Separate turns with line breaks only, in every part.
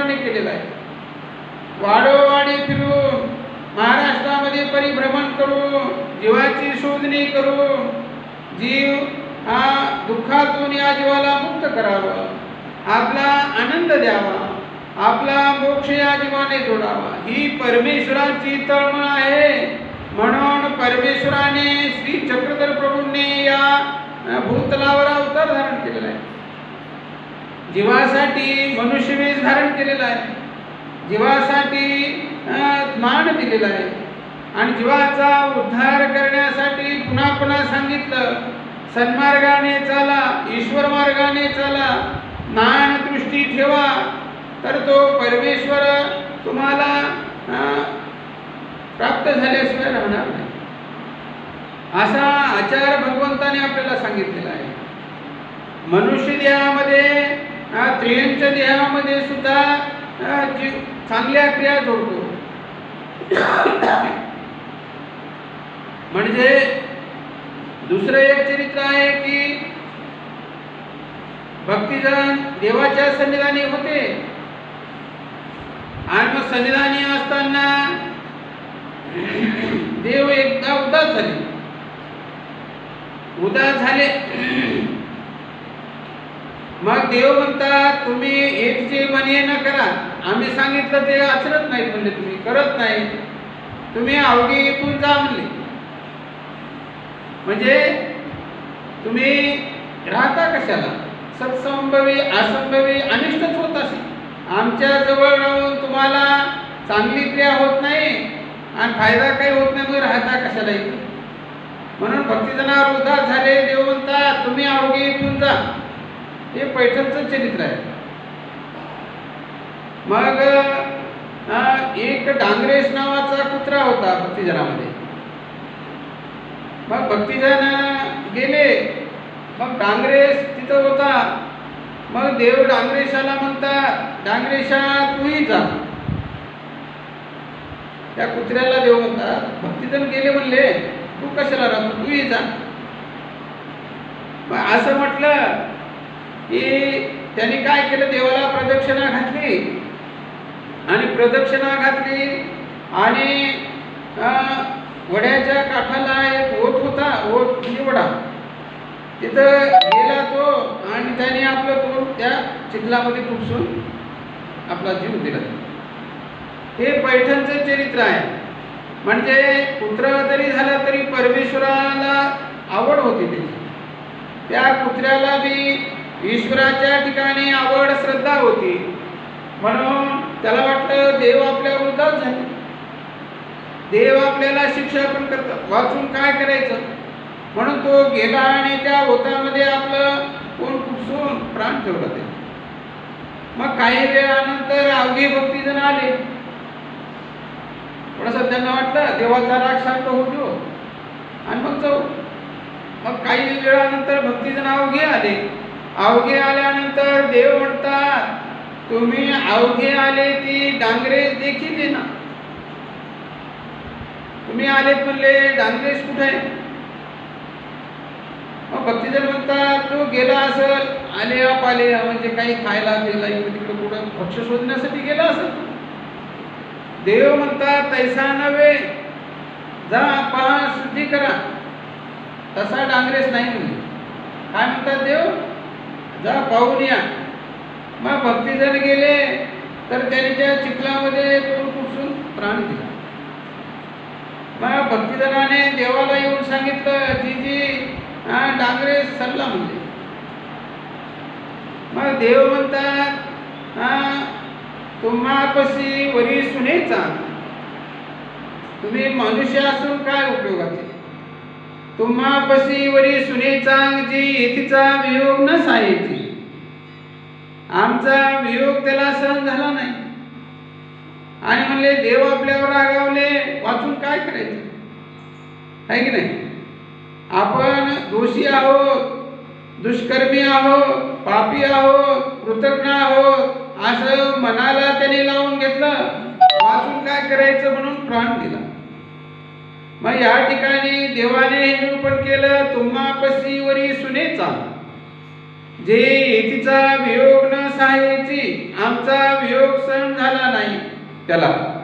केलेला आहे. वाडोवाडी फिरून महाराष्ट्रामध्ये परिभ्रमण करून जीवाची शोधणी करून जीव हा दुःखातून या जीवाला मुक्त करावं आपला आनंद द्यावा आपला मोक्ष या जीवाने जोडावा. ही परमेश्वराची तळमळ आहे. म्हणून परमेश्वराने श्री चक्रधर प्रभूंनी या भूतलावर अवतार धारण केलेला आहे. जीवासाठी मनुष्यवेश धारण केलेला आहे. जीवासाठी मान दिलेला आहे. आणि जीवाचा उद्धार करण्यासाठी पुन्हा पुन्हा सांगितलं सन्मार्गाने चाला ईश्वर मार्गाने चाला नान दृष्टी ठेवा. तर तो परमेश्वर तुम्हाला प्राप्त झाल्याशिवाय राहणार नाही. असा आचार भगवंताने आपल्याला सांगितलेला आहे. मनुष्य देहामध्ये हा त्रियंच देहामध्ये सुद्धा चांगल्या क्रिया जोडतो. म्हणजे दुसरं एक चरित्र आहे की भक्तिजन देवाच्या सन्निधानी होते. आणि मग सन्निधानी असताना देव एकदा उदास झाले. उदास झाले. मग देव म्हणतात तुम्ही एक जे म्हणे ना करा. आम्ही सांगितलं ते आचरत नाही म्हणले तुम्ही. करत नाही. तुम्ही अवघी इथून जा म्हणले. म्हणजे तुम्ही राहता कशाला? सत्संभवी असंभवी अनिष्टच होत असे. आमच्या जवळ राहून तुम्हाला चांगली क्रिया होत नाही आणि फायदा काही होत नाही मग राहता कशाला इथे म्हणून भक्तीजनावर उदास झाले देव म्हणतात तुम्ही अवघे इथून जा. हे पैठणचं चरित्र आहे. मग एक डांगरेश नावाचा कुत्रा होता भक्तिजनामध्ये. मग भक्तिजन गेले. मग डांगरेश तिथं होता. मग देव डांगरेशाला म्हणतात डांगरेशा तूही जा. त्या कुत्र्याला देव म्हणतात भक्तिजन गेले म्हणले. तू कशाला राहतो? तूही जा. मग असं म्हटलं की त्यांनी काय केलं? देवाला प्रदक्षिणा घातली. आणि प्रदक्षिणा घातली आणि वड्याच्या काठाला एक ओत होता ओत म्हणजे निवडा तिथं गेला तो आणि त्याने आपलं तोंड त्या चिखलामध्ये खुपसून आपला जीव दिला. हे पैठणचं चरित्र आहे. म्हणजे कुत्रा जरी झाला तरी परमेश्वराला आवड होती त्याची. त्या कुत्र्याला बी ईश्वराच्या ठिकाणी आवड श्रद्धा होती. म्हणून त्याला वाटलं देव आपल्या उदास झाले. देव आपल्याला शिक्षा पण करतात. वाचून काय करायचं? म्हणून तो गेला आणि त्या होतामध्ये आपलं कोण कुसून प्राण ठेवला ते मग काही वेळानंतर अवघे भक्तीजण आले. थोडंसं त्यांना वाटलं देवाचा राग शांत होतो आणि मग जाऊ. मग काही वेळानंतर भक्तीजण अवघे आले. अवघे आल्यानंतर देव म्हणतात तुम्ही अवघे आले ती डांगरेज देखील ना तुम्ही आलेत म्हणले डांगरेज कुठे आहे? मग भक्तीजन म्हणतात तो गेला असेल. आले आप आले म्हणजे काही खायला गेला तिकडे कुठं भक्ष शोधण्यासाठी गेला असेल. देव म्हणतात तैसा नव्हे जा पहा शुद्धी करा. तसा डांगरेस नाही काय म्हणतात देव? जा पाहून या. मग भक्तीजण गेले तर त्यांच्या चिखलामध्ये तोल कुसून प्राण दिला. मग भक्तिजनाने देवाला येऊन सांगितलं जी जी डांगरे सल्ला म्हणजे मग देव म्हणतात हा तुम्हापाशी वरी सुनेचा तुम्ही मनुष्य असून काय उपयोगाचे? तुम्हापशी वरी सुनेचा जी तिचा वियोग न सायची. आमचा वियोग त्याला सहन झाला नाही. आणि म्हणले देव आपल्यावर रागावले वाचून काय करायचं? आहे की नाही? आपण दोषी आहोत दुष्कर्मी आहोत पापी आहोत कृतज्ञ आहोत असं मनाला त्याने लावून घेतलं. वाचून काय करायचं म्हणून प्राण दिला. मग या ठिकाणी देवाने हे निरूपण केलं तुम्हापसी वरी सुनेचा. जे तिचा वियोग न सहाय्याची आमचा वियोग सण झाला नाही. त्याला.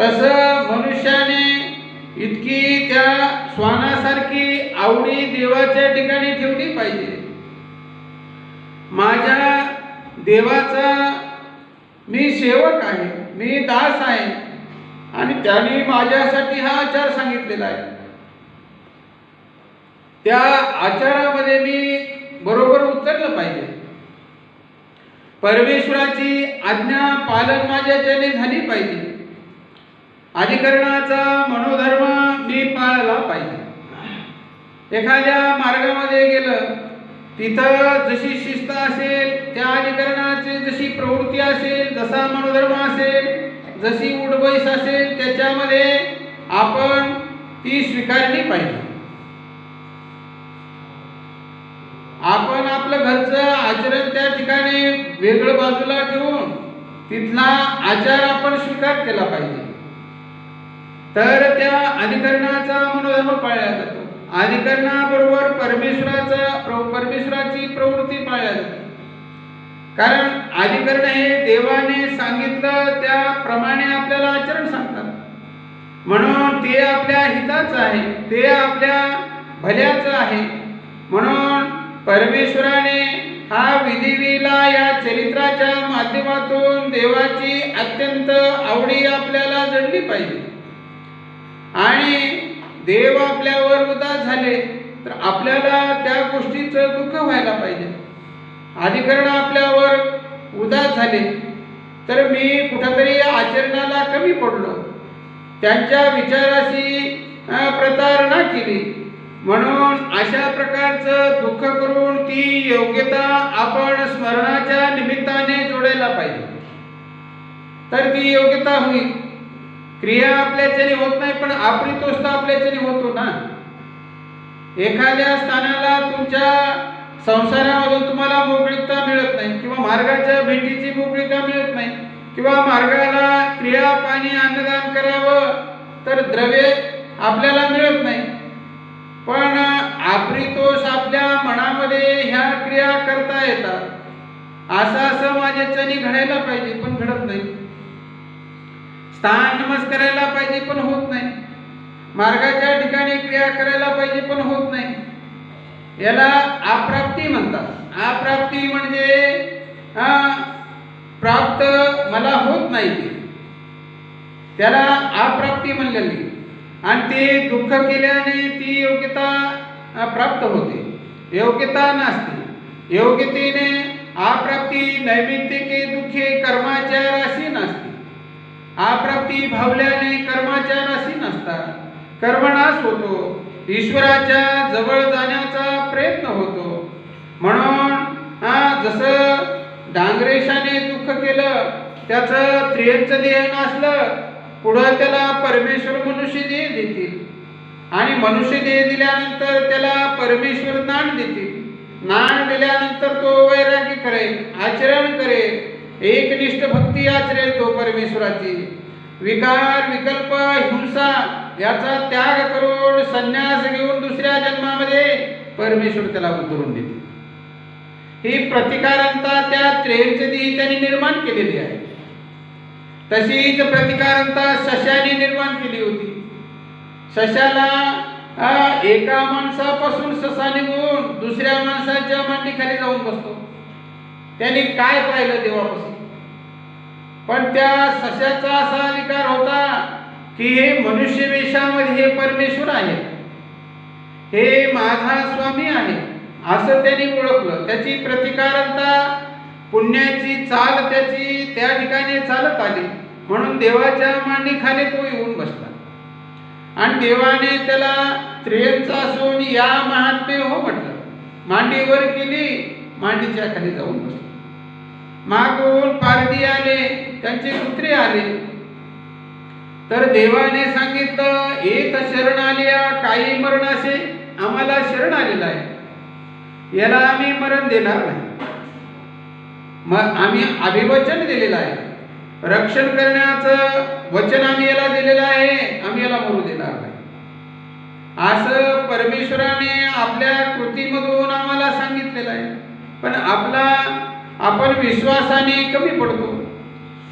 तसं मनुष्याने इतकी त्या श्वानासारखी आवडी देवाच्या ठिकाणी ठेवली पाहिजे. माझ्या देवाचा मी सेवक आहे मी दास आहे आणि त्याने माझ्यासाठी हा आचार सांगितलेला आहे. त्या आचारामध्ये मी बरोबर उतरलं पाहिजे. परमेश्वराची आज्ञा पालन माझ्याच्याने झाली पाहिजे. अधिकरणाचा मनोधर्म मी पाळला पाहिजे. एखाद्या मार्गामध्ये गेलं तिथं जशी शिस्त असेल त्या अधिकरणाची जशी प्रवृत्ती असेल जसा मनोधर्म असेल जशी उडबैस असेल त्याच्यामध्ये आपण ती स्वीकारली पाहिजे. आपण आपलं घरचं आचरण त्या ठिकाणी वेगळं बाजूला ठेवून तिथला आचार आपण स्वीकार केला पाहिजे. तर त्या अधिकरणाचा मनोधर्म पाळला जातो. अधिकरणाबरोबर परमेश्वराचा परमेश्वराची प्रवृत्ती पाळल्या जाते. कारण अधिकरण हे देवाने सांगितलं त्याप्रमाणे आपल्याला आचरण सांगतात. म्हणून ते आपल्या हिताचं आहे ते आपल्या भल्याचं आहे. म्हणून परमेश्वराने हा विधिविला या चरित्राच्या माध्यमातून देवाची अत्यंत आवडी आपल्याला जडली पाहिजे. आणि देव आपल्यावर उदास झाले तर आपल्याला त्या गोष्टीचं दुःख व्हायला पाहिजे. अधिकरण आपल्यावर उदास झाले तर मी कुठंतरी आचरणाला कमी पडलो. त्यांच्या विचाराशी प्रतारणा केली. म्हणून अशा प्रकारचं दुःख करून ती योग्यता आपण स्मरणाच्या निमित्ताने जोडायला पाहिजे. तर ती योग्यता होईल क्रिया आपल्याच्याने होत नाही पण अप्रितोस्त आपल्याच्याने होतो ना. एखाद्या स्थानाला तुमच्या संसारामधून तुम्हाला मोकळीकता मिळत नाही किंवा मार्गाच्या भेटीची मोकळीकता मिळत नाही किंवा मार्गाला क्रिया पाणी अन्नदान करावं तर द्रव्य आपल्याला मिळत नाही पण आप्रितोष आपल्या मनामध्ये ह्या क्रिया करता येतात. असं असं माझ्याच्यानी घडायला पाहिजे पण घडत नाही. स्थान नमस्कारायला पाहिजे पण होत नाही. मार्गाच्या ठिकाणी क्रिया करायला पाहिजे पण होत नाही. याला अप्राप्ती म्हणतात. अप्राप्ती म्हणजे प्राप्त मला होत नाही. ते त्याला अप्राप्ती म्हणलेली. आणि ते दुःख केल्याने ती योग्यता प्राप्त होते. योग्यता नसते। योग्यतेने आप्राप्ती नैमित्तिके दुःखे कर्माचार अशी नसते। आप्राप्ती भावल्याने कर्माच्या राशी नसतात कर्मनाश होतो ईश्वराच्या जवळ जाण्याचा प्रयत्न होतो। म्हणून हा जसं डांगरेशाने दुःख केलं त्याचं त्रियंचं देह नसलं पुढं त्याला परमेश्वर मनुष्य देह देतील. आणि मनुष्य देह दिल्यानंतर त्याला परमेश्वर नाण देतील. नाण दिल्यानंतर तो वैराग्य करेल आचरण करेल एकनिष्ठ भक्ती आचरेल तो परमेश्वराची. विकार विकल्प हिंसा याचा त्याग करून संन्यास घेऊन दुसऱ्या जन्मामध्ये परमेश्वर त्याला उतरून देते ही प्रतिकारंता त्या त्रेंचदी त्यांनी निर्माण केलेली आहे. तशीच प्रतिकारंता सशाने निर्माण केली होती. सशाला एका माणसापासून ससा निघून दुसऱ्या माणसाच्या मांडीखाली जाऊन बसतो. त्याने काय पाहिलं देवापासून पण त्या सशाचा असा विकार होता की हे मनुष्य वेशामध्ये हे परमेश्वर आहे हे माझा स्वामी आहे असं त्यांनी ओळखलं. त्याची प्रतिकारता पुण्याची चाल त्याची त्या ठिकाणी चालत आली. म्हणून देवाच्या मांडीखाली तो येऊन बसला. आणि देवाने त्याला त्रियंचा सोन या महात्मे हो म्हटलं. मांडीवर केली मांडीच्या खाली जाऊन बसला. मागून पारडी आले त्यांचे कुत्रे आले. तर देवाने सांगितलं एक शरण आले काही मरण असे आम्हाला शरण आलेलं आहे. याला आम्ही मरण देणार नाही. मग आम्ही अभिवचन दिलेलं आहे. रक्षण करण्याचं वचन आम्ही याला दिलेलं आहे आम्ही याला मरू देणार नाही. असं परमेश्वराने आपल्या कृतीमधून आम्हाला सांगितलेलं आहे. पण आपला आपण विश्वासाने कमी पडतो.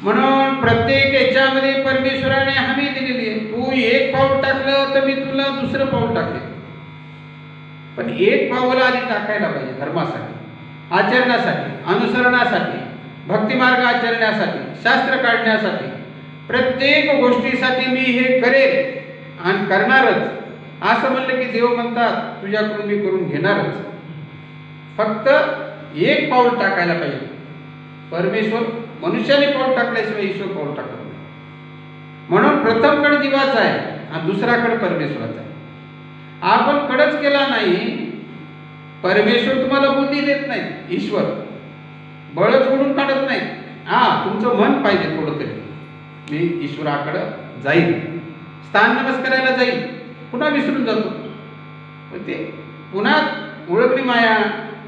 म्हणून प्रत्येक याच्यामध्ये परमेश्वराने हमी दिलेली आहे. तू एक पाऊल टाकलं तर मी तुला दुसरं पाऊल टाकेल पण एक पाऊल आधी टाकायला पाहिजे धर्मासाठी आचरणासाठी अनुसरणासाठी. भक्तिमार्ग आचरण्यासाठी शास्त्र काढण्यासाठी प्रत्येक गोष्टीसाठी मी हे करेल आणि करणारच. असं म्हणलं की देव म्हणतात तुझ्याकडून मी करून घेणारच. फक्त एक पाऊल टाकायला पाहिजे. परमेश्वर मनुष्याने पाऊल टाकल्याशिवाय ईश्वर पाऊल टाकत नाही. म्हणून प्रथम कड जीवाचा आहे आणि दुसरा कड परमेश्वराचा आहे. आपण कडच केला नाही परमेश्वर तुम्हाला बुद्धी देत नाही ईश्वर. बळच सोडून काढत नाही. हा तुमचं मन पाहिजे थोडं तरी मी ईश्वराकडं जाईल स्थान नमस्काराला जाईल पुन्हा विसरून जातो. पण ते पुन्हा ओळखली माया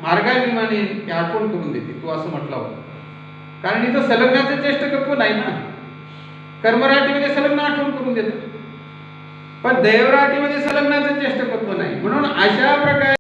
मार्गाभिमाने ते आठवण करून देते. तू असं म्हटला होता. कारण इथं संलग्नाचं चेष्टकत्व नाही ना. कर्मराटीमध्ये संलग्न आठवण करून देतं पण दैवराटीमध्ये संलग्नाचं तत्व नाही. म्हणून अशा प्रकारे